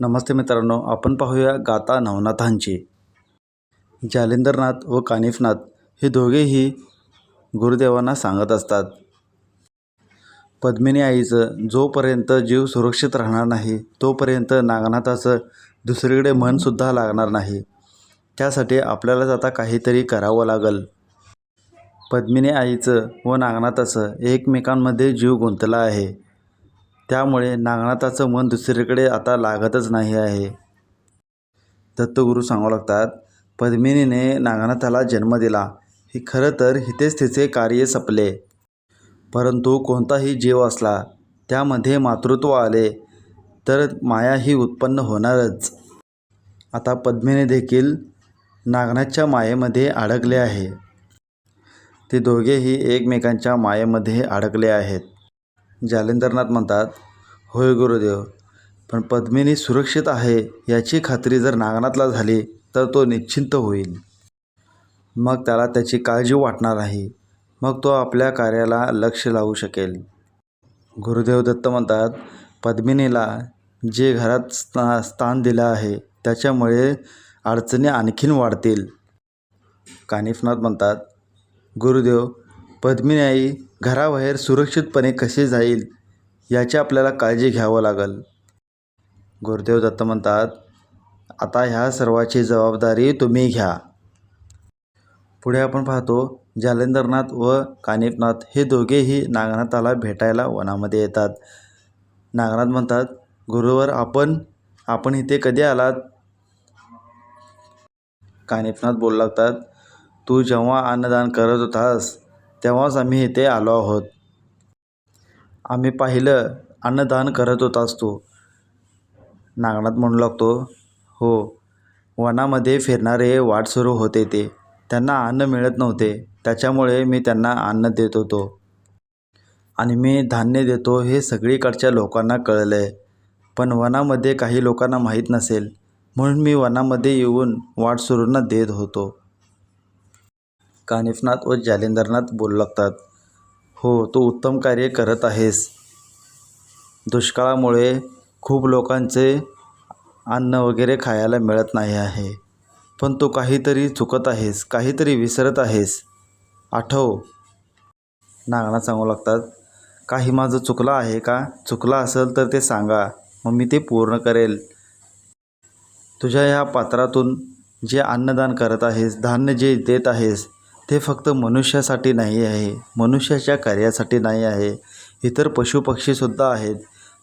नमस्ते मित्रांनो आपण पाहूया गाता नवनाथांची. जालिंदरनाथ व कानिफनाथ हे दोघेही गुरुदेवांना सांगत असतात. पद्मिनी आईचं जोपर्यंत जीव सुरक्षित राहणार नाही तोपर्यंत नागनाथाचं दुसरीकडे मनसुद्धा लागणार नाही. त्यासाठी आपल्यालाच आता काहीतरी करावं लागल. पद्मिनी आईचं व नागनाथाचं एकमेकांमध्ये जीव गुंतला आहे. त्यामुळे नागनाथाचं मन दुसरीकडे आता लागतच नाही आहे. दत्तगुरू सांगू लागतात पद्मिनीने नागनाथाला जन्म दिला. ही खरं तर हितेच तिचे कार्य संपले. परंतु कोणताही जीव असला त्यामध्ये मातृत्व आले तर माया ही उत्पन्न होणारच. आता पद्मिनी देखील नागनाथच्या मायेमध्ये अडकले आहे. ते दोघेही एकमेकांच्या मायेमध्ये अडकले आहेत. जालिंदरनाथ म्हणतात होय गुरुदेव पण पद्मिनी सुरक्षित आहे याची खात्री जर नागनाथला झाली तर तो निश्चिंत होईल. मग त्याला त्याची काळजी वाटणार नाही. मग तो आपल्या कार्याला लक्ष लावू शकेल. गुरुदेव दत्त म्हणतात पद्मिनीला जे घरात स्था स्थान दिलं आहे त्याच्यामुळे अडचणी आणखीन वाढतील. कानिफनाथ म्हणतात गुरुदेव पद्मिनी आई घराबाहेर सुरक्षितपणे कशी जाईल याची आपल्याला काळजी घ्यावं लागेल. गुरुदेव दत्त म्हणतात आता ह्या सर्वाची जबाबदारी तुम्ही घ्या. पुढे आपण पाहतो जालिंदरनाथ व कानिपनाथ हे दोघेही नागनाथाला भेटायला वनामध्ये येतात. नागनाथ म्हणतात गुरुवर आपण आपण इथे कधी आलात? कानिपनाथ बोलू लागतात तू जेव्हा अन्नदान करत होतास तेव्हाच आम्ही इथे आलो आहोत. आम्ही पाहिलं अन्नदान करत होतास तू. नागनाथ म्हणू लागतो हो वनामध्ये फिरणारे वाट सुरू होते ते. त्यांना अन्न मिळत नव्हते त्याच्यामुळे मी त्यांना अन्न देत होतो. आणि मी धान्य देतो हे सगळीकडच्या लोकांना कळलं आहे पण वनामध्ये काही लोकांना माहीत नसेल. म्हणून मी वनामध्ये येऊन वाट सुरूंना देत होतो. कानिफनाथ व जालिंदरनाथ बोलू लागतात. हो तू उत्तम कार्य करत आहेस. दुष्काळामुळे खूप लोकांचे अन्न वगैरे खायला मिळत नाही आहे. पण तू काहीतरी चुकत आहेस काहीतरी विसरत आहेस. आठव. नागणा सांगू लागतात काही माझं चुकलं आहे का? चुकलं असेल तर ते सांगा. मग मी ते पूर्ण करेल. तुझ्या ह्या पात्रातून जे अन्नदान करत आहेस धान्य जे देत आहेस ते फक्त मनुष्यासाठी नाही आहे मनुष्याच्या कार्यासाठी नाही आहे. इतर पशुपक्षीसुद्धा आहेत.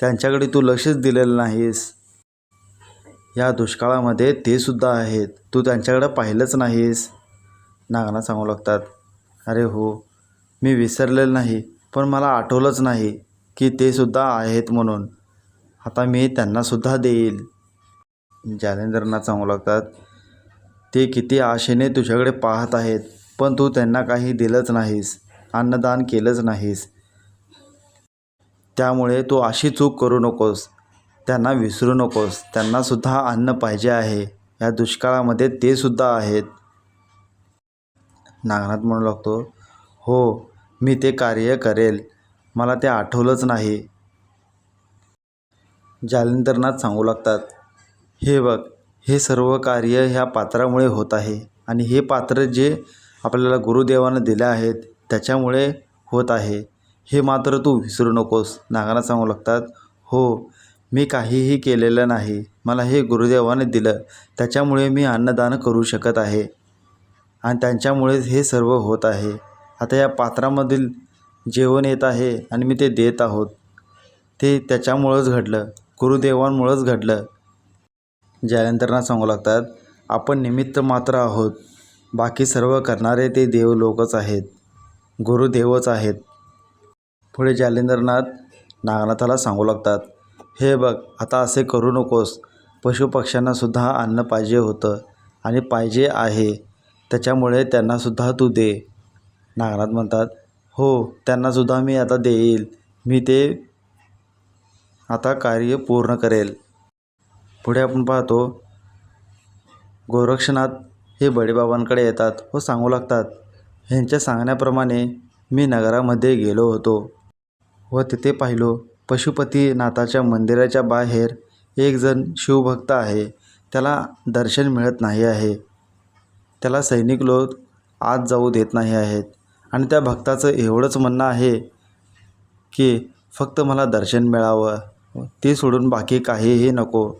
त्यांच्याकडे तू लक्षच दिलेलं नाहीस. या दुष्काळामध्ये ते सुद्धा आहेत. तू त्यांच्याकडं पाहिलंच नाहीस. नागनाथ सांगू लागतात अरे हो मी विसरलेलं नाही पण मला आठवलंच नाही की ते सुद्धा आहेत म्हणून. आता मी त्यांनासुद्धा देईल. जालेंद्रना सांगू लागतात ते किती आशेने तुझ्याकडे पाहत आहेत. पण तू त्यांना काही दिलंच नाहीस अन्नदान केलंच नाहीस. त्यामुळे तू अशी चूक करू नकोस त्यांना विसरू नकोस. त्यांनासुद्धा अन्न पाहिजे आहे. या दुष्काळामध्ये ते सुद्धा आहेत. नागनाथ म्हणू लागतो हो मी ते कार्य करेल. मला ते आठवलंच नाही. जालिंदरनाथ सांगू लागतात हे बघ हे सर्व कार्य ह्या पात्रामुळे होत आहे आणि हे पात्र जे आपल्याला गुरुदेवानं दिल्या आहेत त्याच्यामुळे होत आहे. हे मात्र तू विसरू नकोस. नागांना सांगू लागतात हो मी काहीही केलेलं नाही. मला हे गुरुदेवाने दिलं. त्याच्यामुळे मी अन्नदान करू शकत आहे. आणि त्यांच्यामुळेच हे सर्व होत आहे. आता या पात्रामधील जेवण येत आहे आणि मी ते देत आहोत. ते त्याच्यामुळंच घडलं. गुरुदेवांमुळंच घडलं. जयंतरनाथ सांगू लागतात आपण निमित्त मात्र आहोत. बाकी सर्व करणारे ते देव लोकच आहेत गुरुदेवच आहेत. पुढे जालिंदरनाथ नागनाथाला सांगू लागतात हे बघ आता असे करू नकोस. पशुपक्ष्यांनासुद्धा अन्न पाहिजे होतं आणि पाहिजे आहे. त्याच्यामुळे त्यांनासुद्धा तू दे. नागनाथ म्हणतात हो त्यांनासुद्धा मी आता देईल. मी ते आता कार्य पूर्ण करेल. पुढे आपण पाहतो गोरक्षनाथ हे बडेबाबांकडे येतात व सांगू लागतात. ह्यांच्या सांगण्याप्रमाणे मी नगरामध्ये गेलो होतो व तिथे पाहिलो पशुपतीनाथाच्या मंदिराच्या बाहेर एकजण शिवभक्त आहे. त्याला दर्शन मिळत नाही आहे. त्याला सैनिक लोक आत जाऊ देत नाही आहेत. आणि त्या भक्ताचं एवढंच म्हणणं आहे की फक्त मला दर्शन मिळावं. ते सोडून बाकी काहीही नको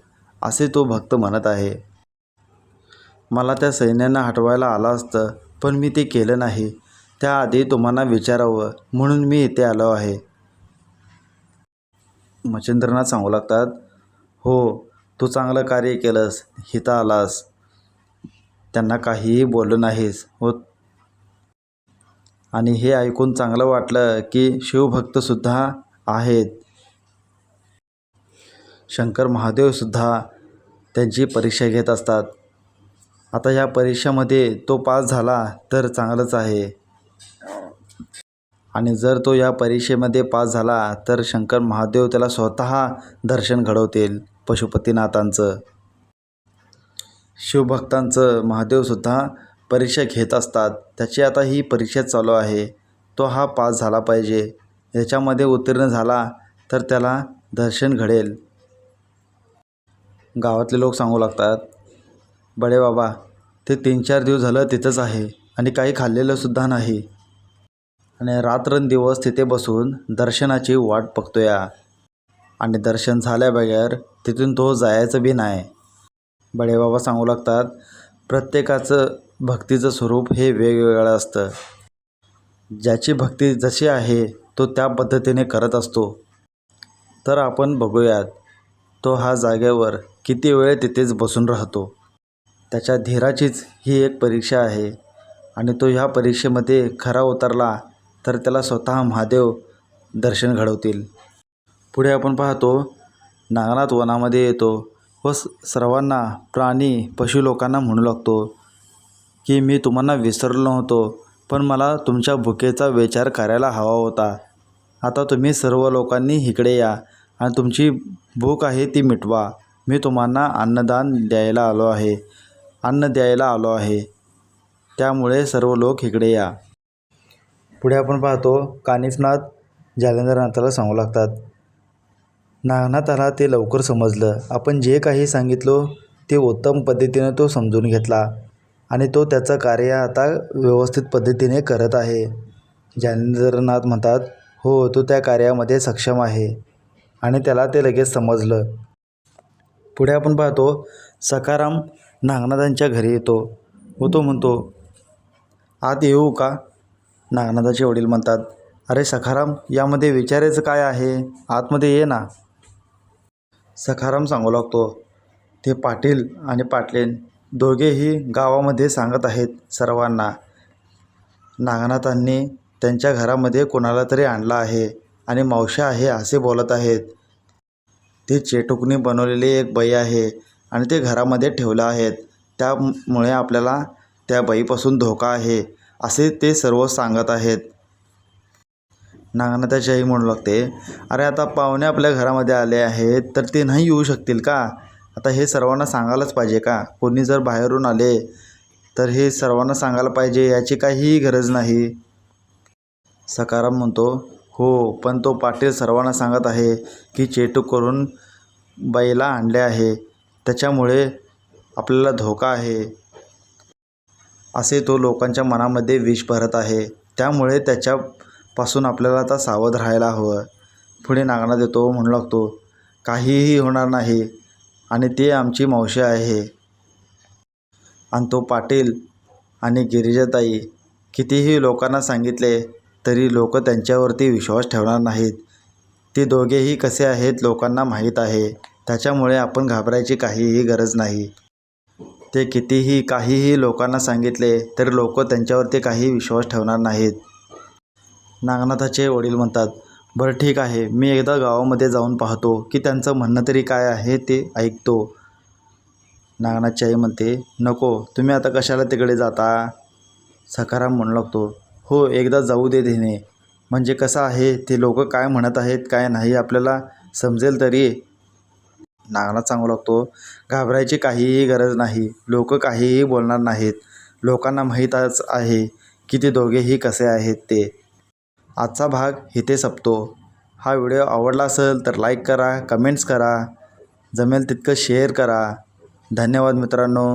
असे तो भक्त म्हणत आहे. मला त्या सैन्यानं हटवायला आलं असतं पण मी ते केलं नाही. त्याआधी तुम्हाला विचारावं म्हणून मी इथे आलो आहे. मच्छिंद्रनाथ सांगू लागतात हो तू चांगलं कार्य केलंस हिथं आलास. त्यांना काहीही बोललं नाहीस हो. आणि हे ऐकून चांगलं वाटलं की शिवभक्तसुद्धा आहेत. शंकर महादेवसुद्धा त्यांची परीक्षा घेत असतात. आता या परीक्षेमध्ये तो पास झाला तर चांगलंच आहे. आणि जर तो या परीक्षेमध्ये पास झाला तर शंकर महादेव त्याला स्वतः दर्शन घडवतील पशुपतीनाथांचं. शिवभक्तांचं महादेवसुद्धा परीक्षा घेत असतात. त्याची आता ही परीक्षा चालू आहे. तो हा पास झाला पाहिजे. याच्यामध्ये उत्तीर्ण झाला तर त्याला दर्शन घडेल. गावातले लोक सांगू लागतात बडे बाबा ते तीन चार दिवस झालं तिथंच आहे आणि काही खाल्लेलंसुद्धा नाही. आणि रात्रंदिवस तिथे बसून दर्शनाची वाट बघतोया. आणि दर्शन झाल्याबगैर तिथून तो जायचं बी नाही. बडेबाबा सांगू लागतात प्रत्येकाचं भक्तीचं स्वरूप हे वेगवेगळं असतं. ज्याची भक्ती जशी आहे तो त्या पद्धतीने करत असतो. तर आपण बघूयात तो हा जागेवर किती वेळ तिथेच बसून राहतो. त्याच्या धीराचीच ही एक परीक्षा आहे. आणि तो ह्या परीक्षेमध्ये खरा उतरला तर त्याला स्वतः महादेव दर्शन घडवतील. पुढे आपण पाहतो नागनाथ वनामध्ये येतो व स- सर्वांना प्राणी पशु लोकांना म्हणू लागतो की मी तुम्हाला विसरलो नव्हतो पण मला तुमच्या भुकेचा विचार करायला हवा होता. आता तुम्ही सर्व लोकांनी इकडे या आणि तुमची भूक आहे ती मिटवा. मी तुम्हाला अन्नदान द्यायला आलो आहे. अन्न द्यायला आलो आहे. त्यामुळे सर्व लोक इकडे या. पुढे आपण पाहतो कानिफनाथ जालेंद्रनाथाला सांगू लागतात. नागनाथाला ते लवकर समजलं. आपण जे काही सांगितलो ते उत्तम पद्धतीने तो समजून घेतला आणि तो त्याचं कार्य आता व्यवस्थित पद्धतीने करत आहे. जालेंद्रनाथ म्हणतात हो तो त्या कार्यामध्ये सक्षम आहे. आणि त्याला ते लगेच समजलं. पुढे आपण पाहतो सखाराम नागनाथांच्या घरी येतो व तो म्हणतो आत येऊ का? नागनाथाचे वडील म्हणतात अरे सखाराम यामध्ये विचारायचं काय आहे? आतमध्ये ये ना. सखाराम सांगू लागतो ते पाटील आणि पाटलेन दोघेही गावामध्ये सांगत आहेत सर्वांना. नागनाथांनी त्यांच्या घरामध्ये कोणाला तरी आणलं आहे आणि मावशा आहे असे बोलत आहेत. ती चेटुकणी बनवलेली एक बाई आहे. आणि ते घरामध्ये ठेवलं आहेत. त्यामुळे आपल्याला त्या बाईपासून धोका आहे असे ते सर्व सांगत आहेत. नागनाथाची आई म्हणू लागते अरे आता पाहुणे आपल्या घरामध्ये आले आहेत तर ते नाही येऊ शकतील का? आता हे सर्वांना सांगायलाच पाहिजे का? कोणी जर बाहेरून आले तर हे सर्वांना सांगायला पाहिजे याची काहीही गरज नाही. सकाराम म्हणतो हो पण तो पाटील सर्वांना सांगत आहे की चेटूक करून बाईला आणले आहे. त्याच्यामुळे आपल्याला धोका आहे. असे तो लोकांच्या मनामध्ये विष भरत आहे. त्यामुळे त्याच्यापासून आपल्याला आता सावध राहायला हवं. पुढे नागना देतो म्हणू लागतो काहीही होणार नाही. आणि ते आमची मावशी आहे. आणि तो पाटील आणि गिरिजाताई कितीही लोकांना सांगितले तरी लोक त्यांच्यावरती विश्वास ठेवणार नाहीत. ते दोघेही कसे आहेत लोकांना माहीत आहे. त्याच्यामुळे आपण घाबरायची काहीही गरज नाही. ते कितीही काहीही लोकांना सांगितले तरी लोक त्यांच्यावरती काही विश्वास ठेवणार नाहीत. नागनाथाचे वडील म्हणतात बरं ठीक आहे मी एकदा गावामध्ये जाऊन पाहतो की त्यांचं म्हणणं तरी काय आहे ते ऐकतो. नागनाथची आई म्हणते नको तुम्ही आता कशाला तिकडे जाता? सखाराम म्हणू लागतो हो एकदा जाऊ दे देणे म्हणजे कसं आहे ते लोक काय म्हणत आहेत काय नाही आपल्याला समजेल तरी नागनाथ चांगला लागतो. घाबरायची काहीही गरज नाही. लोक काहीही बोलणार नाहीत. लोकांना माहीतच आहे की ते दोघेही कसे आहेत ते. आजचा भाग इथे संपतो. हा व्हिडिओ आवडला असेल तर लाईक करा कमेंट्स करा. जमेल तितकं शेअर करा. धन्यवाद मित्रांनो.